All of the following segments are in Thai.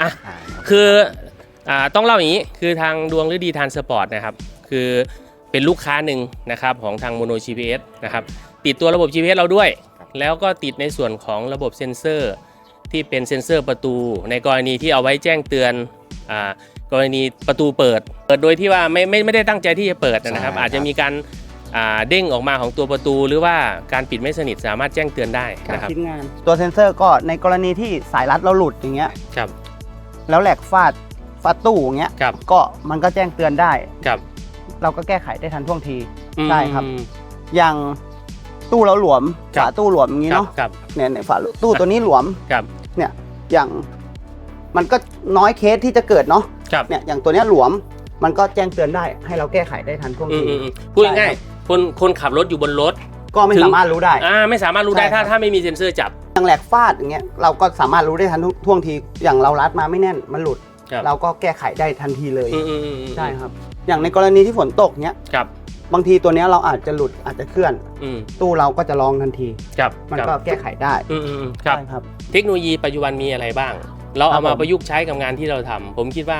อะอ่าคืออ่าต้องเล่าอย่างนี้คือทางดวงฤดีทานสปอร์ตนะครับคือเป็นลูกค้าหนึ่งนะครับของทางโมโน GPS นะครับติดตัวระบบ GPS เราด้วย แล้วก็ติดในส่วนของระบบเซ็นเซอร์ ที่เป็นเซ็นเซอร์ประตู ในกรณีที่เอาไว้แจ้งเตือนอากรณีประตูเปิด เปิดโดยที่ว่าไม่ไม่ไม่ได้ตั้งใจที่จะเปิดนะครับ อาจจะมีการอ่าเด้งออกมาของตัวประตูหรือว่าการปิดไม่สนิทสามารถแจ้งเตือนได้นะครับชิ้นงานตัวเซ็นเซอร์ก็ในกรณีที่สายรัดเราหลุดอย่างเงี้ยครับ แล้วแหลกฟาดฟาดตู้อย่างเงี้ยครับ ก็มันก็แจ้งเตือนได้ ครับเราก็แก้ไขได้ทันท่วงที ใช่ครับ อืม อย่างตู้เราหลวมครับ ฝาตู้หลวมอย่างงี้ครับเนาะครับ เนี่ยเนี่ยฝาตู้ตัวนี้หลวมครับ เนี่ยอย่างมันก็น้อยเคสที่จะเกิดเนาะครับ เนี่ยอย่างตัวเนี้ยหลวมมันก็แจ้งเตือนได้ ให้เราแก้ไขได้ทันท่วงอืมที อืมอืมพูดใช่ง่ายครับ ๆคนคนขับรถอยู่บนรถ ก็ไม่ถึง สามารถรู้ได้ อ่าไม่สามารถรู้ได้ใช่ครัถ้าบ ถ้าไม่มีเซ็นเซอร์จับ อย่างแหลกฟาดอย่างเงี้ยเราก็สามารถรู้ได้ทันท่วงทีอย่างเรารัดมาไม่แน่นมันหลุด ครับ เราก็แก้ไขได้ทันทีเลยอืมอืมอืมอืมใช่ครับ อย่างในกรณีที่ฝนตกเนี้ยครับบางทีตัวเนี้ยเราอาจจะหลุดอาจจะเคลื่อน อืมตู้เราก็จะลองทันที ครับมันคก็รับแก้ไขได้อืมอืมอืมครับ ใช่ครับ เทคโนโลยีปัจจุบันมีอะไรบ้าง เราครัเอาบมาผม ประยุกต์ใช้กับงานที่เราทำผมคิดว่า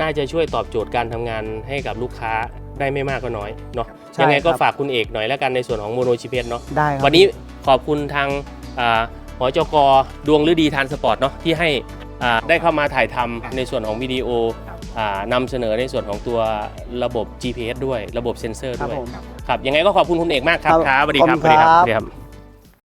น่าจะช่วยตอบโจทย์การทำงานให้กับลูกค้าได้ไม่มากก็น้อยเนาะใช่ยังไงก็ครับฝากคุณเอกหน่อยแล้วกันในส่วนของโมโนชิเพเนาะได้ครับวันนี้ขอบคุณทางอ่า หอจกดวงฤดีทานสปอร์ตเนาะที่ให้อ่าได้เข้ามาถ่ายทำในส่วนของวิดีโออ่านำเสนอในส่วนของตัวระบบ GPS ด้วยระบบเซ็นเซอร์ครับด้วยผมครับยังไงก็ขอบคุณคุณเอกมากครับครับครับสวัสดีครับขอบคุณสวัสดีครับครับสวัสดีครับ